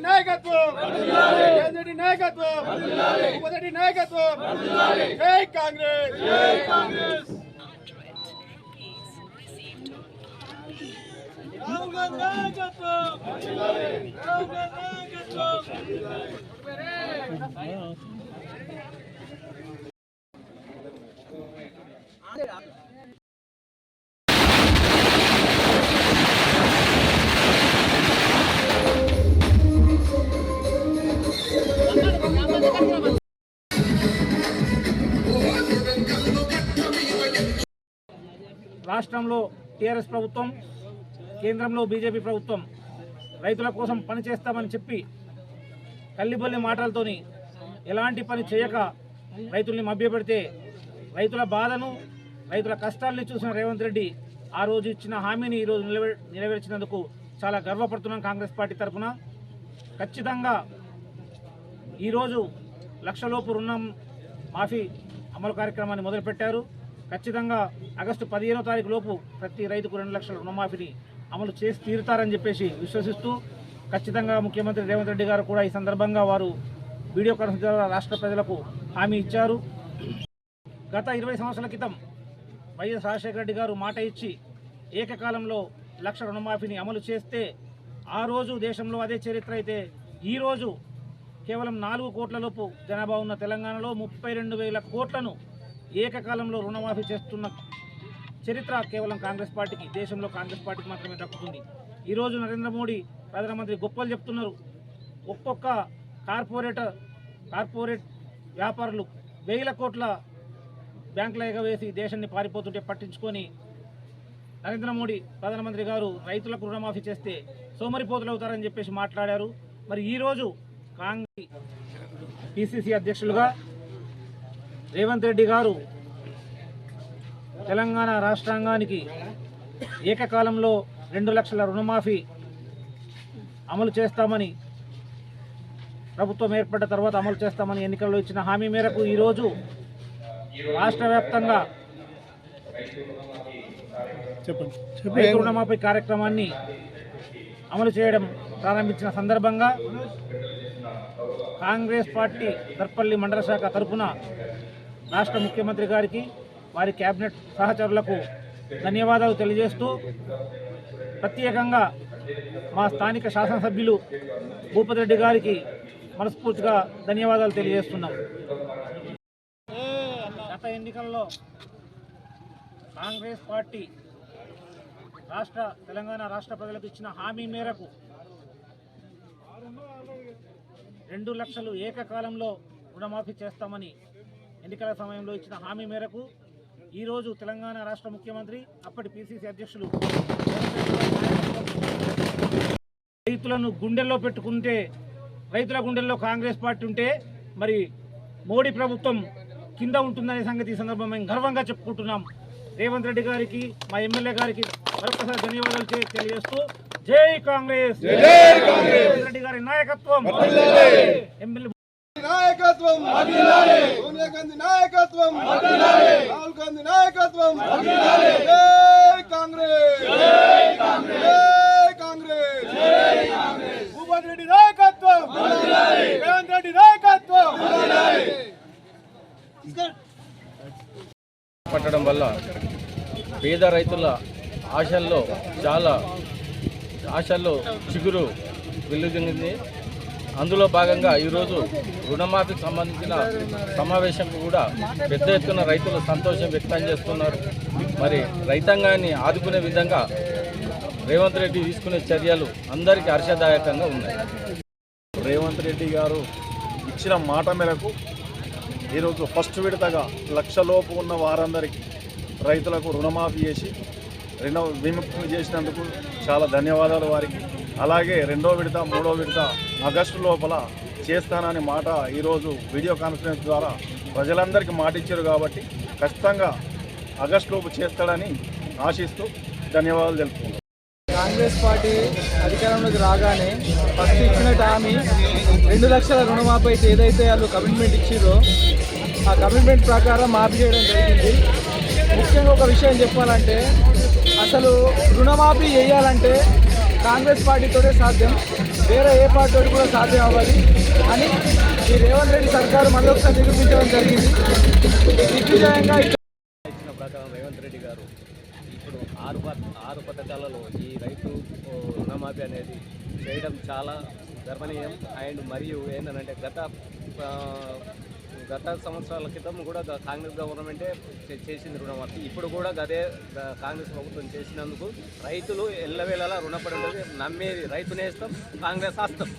మొదటి నాయకత్వం. కేంద్రటి నాయకత్వం. మొదటి నాయకత్వం. జై కాంగ్రెస్. జై కాంగ్రెస్ నాయకత్వం. రాష్ట్రంలో టీఆర్ఎస్ ప్రభుత్వం కేంద్రంలో బీజేపీ ప్రభుత్వం రైతుల కోసం పనిచేస్తామని చెప్పి కల్లిబొల్లి మాటలతోని ఎలాంటి పని చేయక రైతుల్ని మభ్యపెడితే రైతుల బాధను రైతుల కష్టాల్ని చూసిన రేవంత్ రెడ్డి ఆ రోజు ఇచ్చిన హామీని ఈరోజు నిలవే నెరవేర్చినందుకు చాలా గర్వపడుతున్నాం కాంగ్రెస్ పార్టీ తరఫున ఖచ్చితంగా ఈరోజు లక్షలోపు రుణం మాఫీ అమలు కార్యక్రమాన్ని మొదలుపెట్టారు. ఖచ్చితంగా ఆగస్టు పదిహేనో తారీఖు లోపు ప్రతి రైతుకు రెండు లక్షల రుణమాఫీని అమలు చేసి తీరుతారని చెప్పేసి విశ్వసిస్తూ ఖచ్చితంగా ముఖ్యమంత్రి రేవంత్ రెడ్డి గారు కూడా ఈ సందర్భంగా వారు వీడియో కాన్ఫరెన్స్ ద్వారా రాష్ట్ర ప్రజలకు హామీ ఇచ్చారు. గత ఇరవై సంవత్సరాల క్రితం వైఎస్ రాజశేఖర రెడ్డి గారు మాట ఇచ్చి ఏకకాలంలో లక్ష రుణమాఫీని అమలు చేస్తే ఆ రోజు దేశంలో అదే చరిత్ర అయితే ఈరోజు కేవలం నాలుగు కోట్ల లోపు జనాభా ఉన్న తెలంగాణలో ముప్పై రెండు వేల కోట్లను ఏకకాలంలో రుణమాఫీ చేస్తున్న చరిత్ర కేవలం కాంగ్రెస్ పార్టీకి దేశంలో కాంగ్రెస్ పార్టీకి మాత్రమే దక్కుతుంది. ఈరోజు నరేంద్ర మోడీ ప్రధానమంత్రి గొప్పలు చెప్తున్నారు. ఒక్కొక్క కార్పొరేటర్ కార్పొరేట్ వ్యాపారులు వేల కోట్ల బ్యాంకుల ఎగవేసి దేశాన్ని పారిపోతుంటే పట్టించుకొని నరేంద్ర మోడీ ప్రధానమంత్రి గారు రైతులకు రుణమాఫీ చేస్తే సోమరిపోతులు అవుతారని చెప్పేసి మాట్లాడారు. మరి ఈరోజు కాంగ్రెస్ పిసిసి అధ్యక్షులుగా రేవంత్ రెడ్డి గారు తెలంగాణ రాష్ట్రాంగానికి ఏకకాలంలో రెండు లక్షల రుణమాఫీ అమలు చేస్తామని ప్రభుత్వం ఏర్పడ్డ తర్వాత అమలు చేస్తామని ఎన్నికల్లో ఇచ్చిన హామీ మేరకు ఈరోజు రాష్ట్ర వ్యాప్తంగా రైతు రుణమాఫీ కార్యక్రమాన్ని అమలు చేయడం ప్రారంభించిన సందర్భంగా కాంగ్రెస్ పార్టీ తర్పల్లి మండల శాఖ తరఫున రాష్ట్ర ముఖ్యమంత్రి గారికి వారి కేబినెట్ సహచరులకు ధన్యవాదాలు తెలియజేస్తూ ప్రత్యేకంగా మా స్థానిక శాసనసభ్యులు భూపతి రెడ్డి గారికి మనస్ఫూర్తిగా ధన్యవాదాలు తెలియజేస్తున్నాం. గత ఎన్నికల్లో కాంగ్రెస్ పార్టీ రాష్ట్ర తెలంగాణ రాష్ట్ర ప్రజలకు ఇచ్చిన హామీ మేరకు రెండు లక్షలు ఏకకాలంలో రుణమాఫీ చేస్తామని ఎన్నికల సమయంలో ఇచ్చిన హామీ మేరకు ఈరోజు తెలంగాణ రాష్ట్ర ముఖ్యమంత్రి అప్పటి పిసిసి అధ్యక్షులు రైతులను గుండెల్లో పెట్టుకుంటే రైతుల గుండెల్లో కాంగ్రెస్ పార్టీ ఉంటే మరి మోడీ ప్రభుత్వం కింద ఉంటుందనే సంగతి ఈ సందర్భంగా మేము గర్వంగా చెప్పుకుంటున్నాం. రేవంత్ రెడ్డి గారికి మా ఎమ్మెల్యే గారికి మరొకసారి ధన్యవాదాలు తెలియజేస్తూ జై కాంగ్రెస్! రేవంత్ రెడ్డి గారి నాయకత్వం! ఎమ్మెల్యే నాయకత్వం. సోనియా గాంధీ నాయకత్వం. రాహుల్ గాంధీ నాయకత్వం. జై కాంగ్రెస్. జై కాంగ్రెస్. భూపతి రెడ్డి నాయకత్వం. రేవంత్ రెడ్డి నాయకత్వం. పట్టడం వల్ల పేద రైతుల ఆశల్లో చాలా ఆశల్లో చిగురు వెల్లుదింది అందులో భాగంగా ఈరోజు రుణమాఫీకి సంబంధించిన సమావేశం కూడా పెద్ద ఎత్తున రైతులు సంతోషం వ్యక్తం చేస్తున్నారు. మరి రైతాంగాన్ని ఆదుకునే విధంగా రేవంత్ రెడ్డి తీసుకునే చర్యలు అందరికీ హర్షదాయకంగా ఉన్నాయి. రేవంత్ రెడ్డి గారు ఇచ్చిన మాట మేరకు ఈరోజు ఫస్ట్ విడతగా లక్షలోపు ఉన్న వారందరికీ రైతులకు రుణమాఫీ చేసి రుణ విముక్తి చేసినందుకు చాలా ధన్యవాదాలు వారికి. అలాగే రెండో విడత మూడో విడత ఆగస్టు లోపల చేస్తానని మాట ఈరోజు వీడియో కాన్ఫరెన్స్ ద్వారా ప్రజలందరికీ మాట ఇచ్చారు కాబట్టి ఖచ్చితంగా ఆగస్టు లోపు చేస్తాడని ఆశిస్తూ ధన్యవాదాలు తెలుపుతున్నాను కాంగ్రెస్ పార్టీ అధికారంలోకి రాగానే ఫస్ట్ ఇచ్చిన హామీ రెండు లక్షల రుణమాఫీ అయితే ఏదైతే వాళ్ళు కమిట్మెంట్ ఇచ్చిరో ఆ కమిట్మెంట్ ప్రకారం మాఫీ చేయడం జరిగింది. ముఖ్యంగా ఒక విషయం చెప్పాలంటే అసలు రుణమాఫీ చేయాలంటే కాంగ్రెస్ పార్టీతోనే సాధ్యం. వేరే ఏ పార్టీ కూడా సాధ్యం అవ్వాలి. అని ఈ రేవంత్ రెడ్డి సర్కారు మళ్ళీ నిరూపించడం జరిగింది. దిగ్విజయంగా ఇచ్చిన ప్రకారం రేవంత్ రెడ్డి గారు ఇప్పుడు ఆరు ఆరు పథకాలలో ఈ రైతు రుణమాఫీ అనేది చేయడం చాలా గర్వనీయం. అండ్ మరియు ఏంటంటే గత గత సంవత్సరాల క్రితం కూడా కాంగ్రెస్ గవర్నమెంటే చేసింది రుణమాఫీ. ఇప్పుడు కూడా గదే కాంగ్రెస్ ప్రభుత్వం చేసినందుకు రైతులు ఎల్లవేళలా రుణపడి నమ్మేది రైతునేస్తాం కాంగ్రెస్ ఆస్తాం.